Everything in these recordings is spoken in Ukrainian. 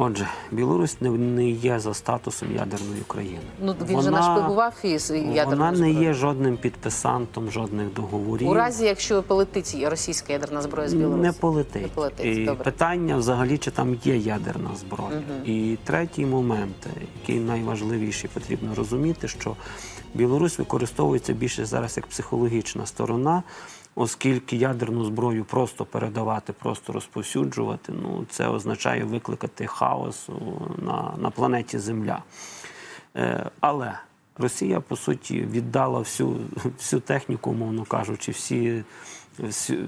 Отже, Білорусь не, не є за статусом ядерної країни. Ну він же нашпигував із ядерною Вона не є жодним підписантом жодних договорів. у разі, якщо полетить російська ядерна зброя з Білорусі. Не полетить. Не полетить, І добре. питання взагалі, чи там є ядерна зброя. І третій момент, який найважливіший, потрібно розуміти, що Білорусь використовується більше зараз як психологічна сторона, оскільки ядерну зброю просто передавати, просто розповсюджувати, ну це означає викликати хаос на, на планеті Земля. Е, Але Росія, по суті, віддала всю, всю техніку, умовно кажучи, всі,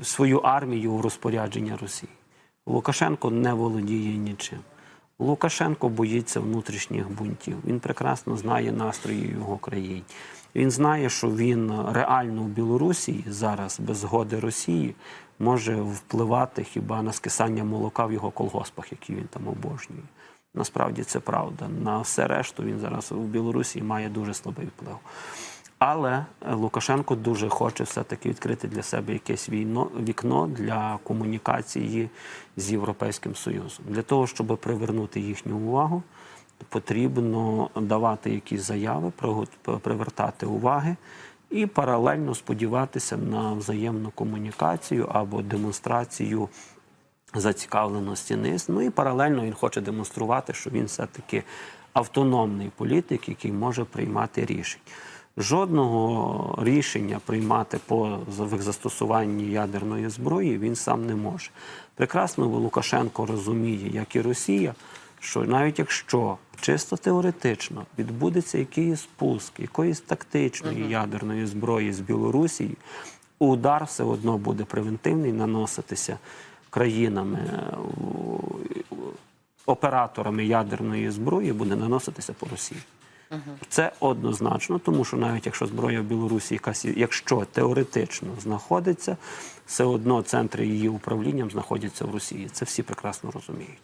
свою армію у розпорядження Росії. Лукашенко не володіє нічим. Лукашенко боїться внутрішніх бунтів. Він прекрасно знає настрої його країн. Він знає, що він реально в Білорусі зараз без згоди Росії може впливати хіба на скисання молока в його колгоспах, які він там обожнює. Насправді це правда. На все решту він зараз у Білорусі має дуже слабий вплив. Але е, Лукашенко дуже хоче все-таки відкрити для себе якесь війно, вікно для комунікації з Європейським Союзом. Для того, щоб привернути їхню увагу, потрібно давати якісь заяви, привертати уваги і паралельно сподіватися на взаємну комунікацію або демонстрацію зацікавленості низ. Ну і паралельно він хоче демонструвати, що він все-таки автономний політик, який може приймати рішення. Жодного рішення приймати по застосуванні ядерної зброї він сам не може. Прекрасно Лукашенко розуміє, як і Росія, що навіть якщо чисто теоретично відбудеться якийсь спуск якоїсь тактичної ядерної зброї з Білорусі, удар все одно буде превентивний наноситися країнами, е, операторами ядерної зброї, буде наноситися по Росії. Це однозначно, тому що навіть якщо зброя в Білорусі якась, якщо теоретично знаходиться, все одно центри її управлінням знаходяться в Росії. Це всі прекрасно розуміють.